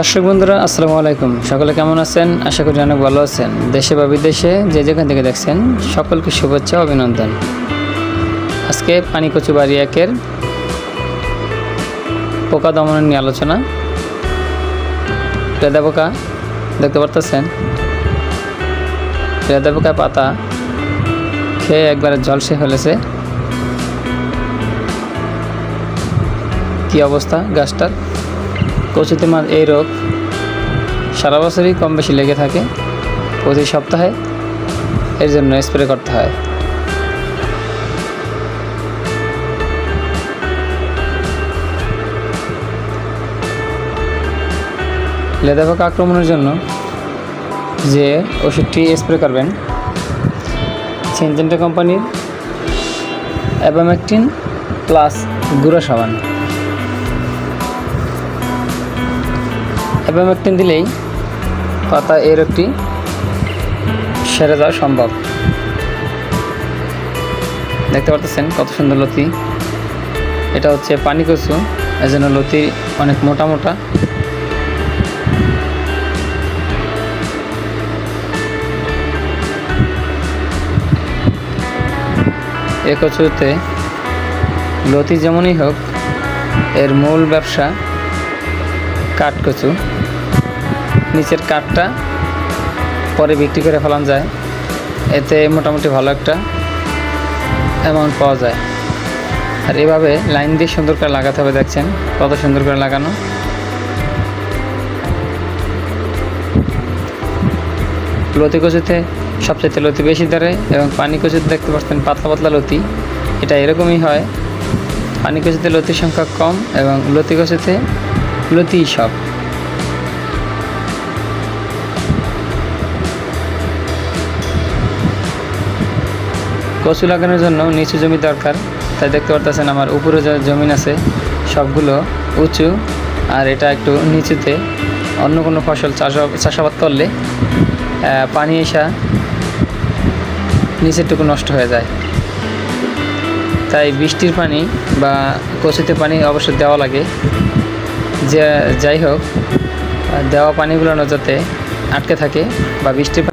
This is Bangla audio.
দর্শক বন্ধুরা, আসসালামু আলাইকুম। সকলে কেমন আছেন? আশা করি অনেক ভালো আছেন। দেশে বা বিদেশে যে যেখান থেকে দেখছেন, সকলকে শুভেচ্ছা অভিনন্দন। আজকে পানিকচু বাড়ি একের পোকা দমন নিয়ে আলোচনা। রেদা পোকা, দেখতে পারতেছেন? রেদা পোকা পাতা খেয়ে একবারে জলসে ফেলেছে। কি অবস্থা গাছটার? কচুতে মাছ এই রোগ সারা বছরই কম বেশি লেগে থাকে, প্রতি সপ্তাহে এর জন্য স্প্রে করতে হয়। লেদা পোকা আক্রমণের জন্য যে ওষুধটি স্প্রে করবেন সিনজেন্টা কোম্পানির অ্যাবামেকটিন প্লাস গুঁড়ো সাবান অ্যাবামেকটিন দিলেই পাতা এর একটি সেরে যাওয়া সম্ভব। দেখতে পারতেছেন কত সুন্দর লতি। এটা হচ্ছে পানি কচু এর জন্য লতি অনেক মোটা মোটা। এ কচুতে লতি যেমনই হোক, এর মূল ব্যবসা কাঠ কচু। নিচের কাঠটা পরে বিক্রি করে ফেলান যায়। এতে মোটামুটি ভালো একটা অ্যামাউন্ট পাওয়া যায়। আর এভাবে লাইন দিয়ে সুন্দর করে লাগাতে হবে, দেখছেন? কত সুন্দর করে লাগানো। লতি কচুতে সবচেয়ে লতি বেশি ধরে এবং পানি কচুতে দেখতে পাচ্ছেন পাতলা পাতলা লতি। এটা এরকমই হয়। পানি কচুতে লতির সংখ্যা কম এবং লতি কচুতে লতি সব। কচু লাগানোর জন্য নিচু জমি দরকার। তাই দেখতে পারতেছেন আমার উপরে যে জমিন আছে, সবগুলো উঁচু, আর এটা একটু নিচুতে। অন্য কোনো ফসল চাষ চাষাবাদ করলে পানি এসা নিচেরটুকু নষ্ট হয়ে যায়। তাই বৃষ্টির পানি বা কচুতে পানি অবশ্যই দেওয়া লাগে। যে, যাই হোক, দেওয়া পানিগুলো যাতে আটকে থাকে বা বৃষ্টির